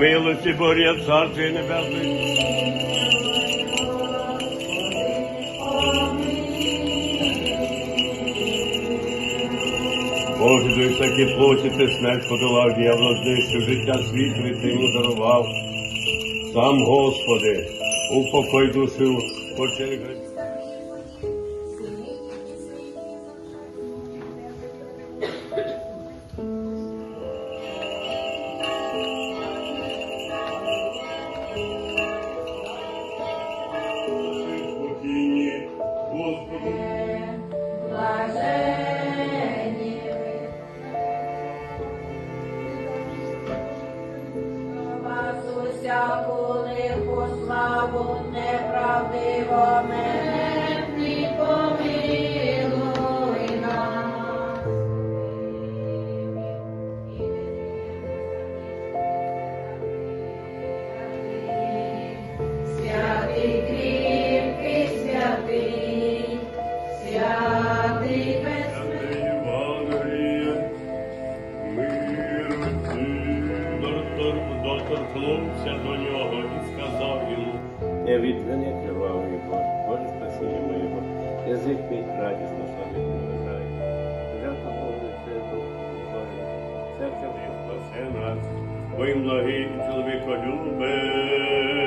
Милості Боря, царці Небесної. Боже, дуй такі плоті ти смерть подолав, дьявол знищив, життя світові ти йому дарував. Сам Господи, упокой душу, почали греб. Господу. Блажені ви. Вас усяку лиху славу неправдиво доктор до нього і сказав йому. Я відвини кривавий Боже, Боже спасіння моєго, язик мій радісно славить виражає. вважає. Боже, це дух Боже, серце моє спасе нас, бо їм многі чоловіко чоловіколюбе.